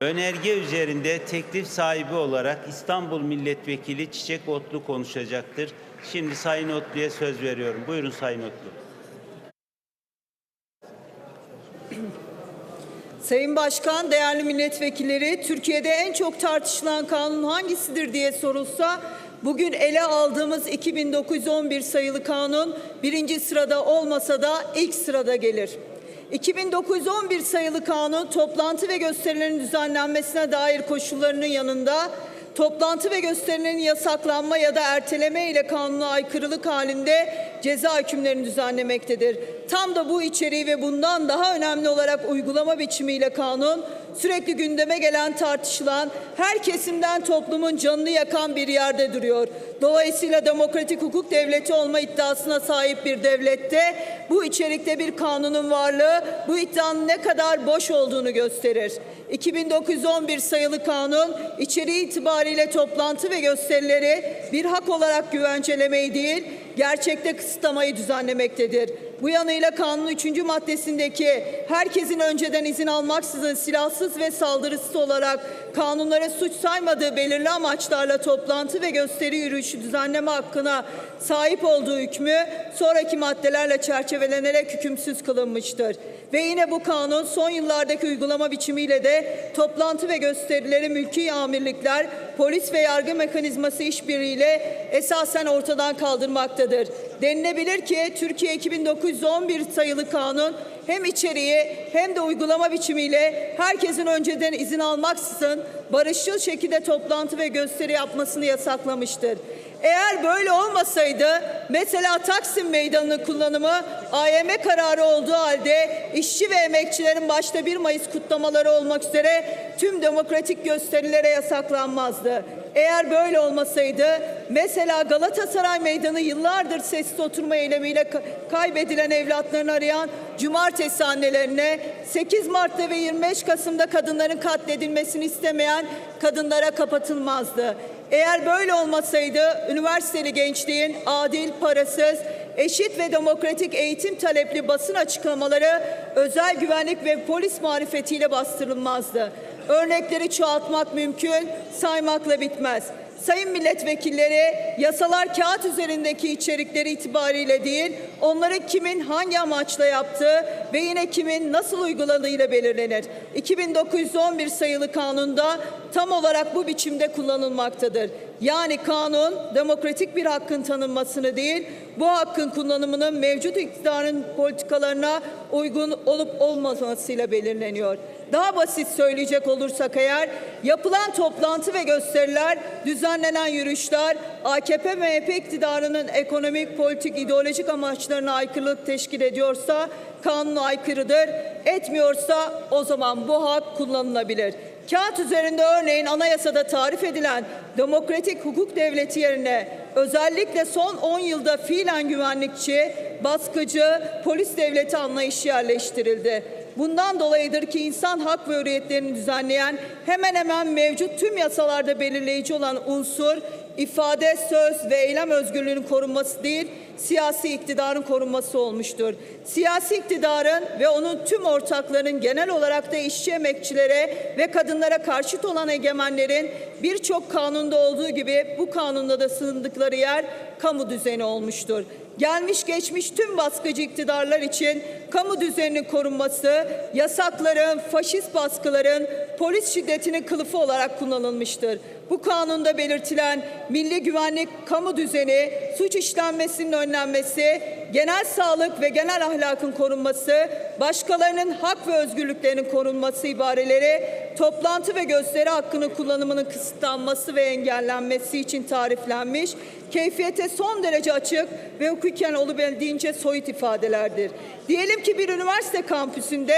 Önerge üzerinde teklif sahibi olarak İstanbul Milletvekili Çiçek Otlu konuşacaktır. Şimdi Sayın Otlu'ya söz veriyorum. Buyurun Sayın Otlu. Sayın Başkan, değerli milletvekilleri, Türkiye'de en çok tartışılan kanun hangisidir diye sorulsa, bugün ele aldığımız 2911 sayılı kanun birinci sırada olmasa da ilk sırada gelir. 2911 sayılı kanun toplantı ve gösterilerin düzenlenmesine dair koşullarının yanında toplantı ve gösterilerin yasaklanma ya da erteleme ile kanuna aykırılık halinde ceza hükümlerini düzenlemektedir. Tam da bu içeriği ve bundan daha önemli olarak uygulama biçimiyle kanun sürekli gündeme gelen tartışılan her kesimden toplumun canını yakan bir yerde duruyor. Dolayısıyla demokratik hukuk devleti olma iddiasına sahip bir devlette bu içerikte bir kanunun varlığı bu iddianın ne kadar boş olduğunu gösterir. 2911 sayılı kanun içeriği itibariyle toplantı ve gösterileri bir hak olarak güvencelemeyi değil, gerçekte kısıtlamayı düzenlemektedir. Bu yanıyla kanunun 3. maddesindeki herkesin önceden izin almaksızın silahsız ve saldırısız olarak kanunlara suç saymadığı belirli amaçlarla toplantı ve gösteri yürüyüşü düzenleme hakkına sahip olduğu hükmü sonraki maddelerle çerçevelenerek hükümsüz kılınmıştır. Ve yine bu kanun son yıllardaki uygulama biçimiyle de toplantı ve gösterileri mülki amirlikler, polis ve yargı mekanizması işbirliğiyle esasen ortadan kaldırmaktadır. Denilebilir ki Türkiye 2911 sayılı kanun hem içeriği hem de uygulama biçimiyle herkesin önceden izin almaksızın barışçıl şekilde toplantı ve gösteri yapmasını yasaklamıştır. Eğer böyle olmasaydı mesela Taksim Meydanı'nın kullanımı AYM kararı olduğu halde işçi ve emekçilerin başta 1 Mayıs kutlamaları olmak üzere tüm demokratik gösterilere yasaklanmazdı. Eğer böyle olmasaydı mesela Galatasaray Meydanı yıllardır sessiz oturma eylemiyle ka- kaybedilen evlatlarını arayan cumartesi annelerine 8 Mart'ta ve 25 Kasım'da kadınların katledilmesini istemeyen kadınlara kapatılmazdı. Eğer böyle olmasaydı üniversiteli gençliğin adil, parasız, eşit ve demokratik eğitim talepli basın açıklamaları özel güvenlik ve polis marifetiyle bastırılmazdı. Örnekleri çoğaltmak mümkün, saymakla bitmez. Sayın milletvekilleri, yasalar kağıt üzerindeki içerikleri itibariyle değil, onların kimin hangi amaçla yaptığı ve yine kimin nasıl uyguladığıyla belirlenir. 2911 sayılı kanunda tam olarak bu biçimde kullanılmaktadır. Yani kanun demokratik bir hakkın tanınmasını değil, bu hakkın kullanımının mevcut iktidarın politikalarına uygun olup olmamasıyla belirleniyor. Daha basit söyleyecek olursak eğer yapılan toplantı ve gösteriler, düzenlenen yürüyüşler AKP MHP iktidarının ekonomik, politik, ideolojik amaçlarına aykırılık teşkil ediyorsa kanuna aykırıdır. Etmiyorsa o zaman bu hak kullanılabilir. Kağıt üzerinde örneğin anayasada tarif edilen demokratik hukuk devleti yerine özellikle son 10 yılda fiilen güvenlikçi, baskıcı, polis devleti anlayışı yerleştirildi. Bundan dolayıdır ki insan hak ve hürriyetlerini düzenleyen hemen hemen mevcut tüm yasalarda belirleyici olan unsur ifade, söz ve eylem özgürlüğünün korunması değil, siyasi iktidarın korunması olmuştur. Siyasi iktidarın ve onun tüm ortaklarının genel olarak da işçi emekçilere ve kadınlara karşıt olan egemenlerin birçok kanunda olduğu gibi bu kanunda da sığındıkları yer kamu düzeni olmuştur. Gelmiş geçmiş tüm baskıcı iktidarlar için kamu düzeninin korunması, yasakların, faşist baskıların, polis şiddetinin kılıfı olarak kullanılmıştır. Bu kanunda belirtilen milli güvenlik, kamu düzeni, suç işlenmesinin önlenmesi, genel sağlık ve genel ahlakın korunması, başkalarının hak ve özgürlüklerinin korunması ibareleri toplantı ve gösteri hakkının kullanımının kısıtlanması ve engellenmesi için tariflenmiş, keyfiyete son derece açık ve hukuken olabildiğince soyut ifadelerdir. Diyelim ki bir üniversite kampüsünde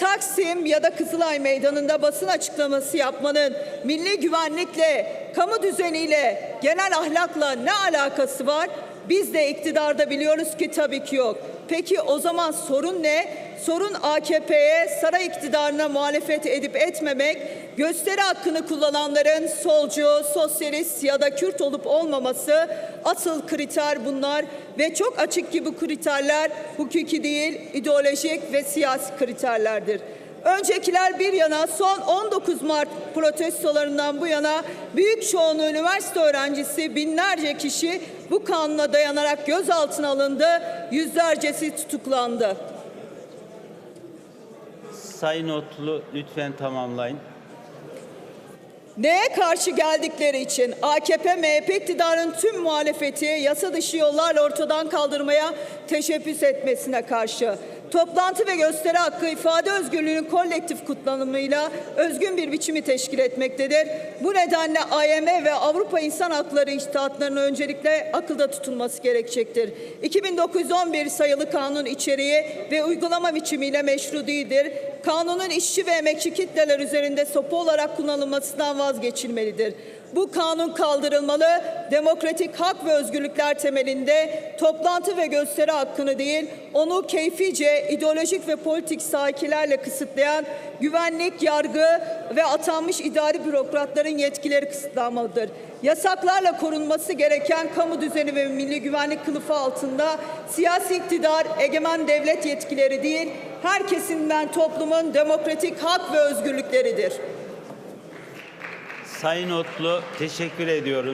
Taksim ya da Kızılay Meydanı'nda basın açıklaması yapmanın milli güvenlikle, kamu düzeniyle, genel ahlakla ne alakası var? Biz de iktidarda biliyoruz ki tabii ki yok. Peki o zaman sorun ne? Sorun AKP'ye, saray iktidarına muhalefet edip etmemek, gösteri hakkını kullananların solcu, sosyalist ya da Kürt olup olmaması asıl kriter bunlar ve çok açık ki bu kriterler hukuki değil, ideolojik ve siyasi kriterlerdir. Öncekiler bir yana son 19 Mart protestolarından bu yana büyük çoğunluğu üniversite öğrencisi binlerce kişi bu kanuna dayanarak gözaltına alındı, yüzlercesi tutuklandı. Sayın Otlu lütfen tamamlayın. Neye karşı geldikleri için AKP, MHP iktidarın tüm muhalefeti yasa dışı yollarla ortadan kaldırmaya teşebbüs etmesine karşı. Toplantı ve gösteri hakkı ifade özgürlüğünün kolektif kullanımıyla özgün bir biçimi teşkil etmektedir. Bu nedenle AYM ve Avrupa İnsan Hakları İştihatlarının öncelikle akılda tutulması gerekecektir. 2911 sayılı kanun içeriği ve uygulama biçimiyle meşru değildir. Kanunun işçi ve emekçi kitleler üzerinde sopa olarak kullanılmasından vazgeçilmelidir. Bu kanun kaldırılmalı, demokratik hak ve özgürlükler temelinde toplantı ve gösteri hakkını değil, onu keyfice ideolojik ve politik sahikilerle kısıtlayan güvenlik, yargı ve atanmış idari bürokratların yetkileri kısıtlanmalıdır. Yasaklarla korunması gereken kamu düzeni ve milli güvenlik kılıfı altında siyasi iktidar, egemen devlet yetkileri değil, her kesimden toplumun demokratik hak ve özgürlükleridir. Sayın Otlu teşekkür ediyorum.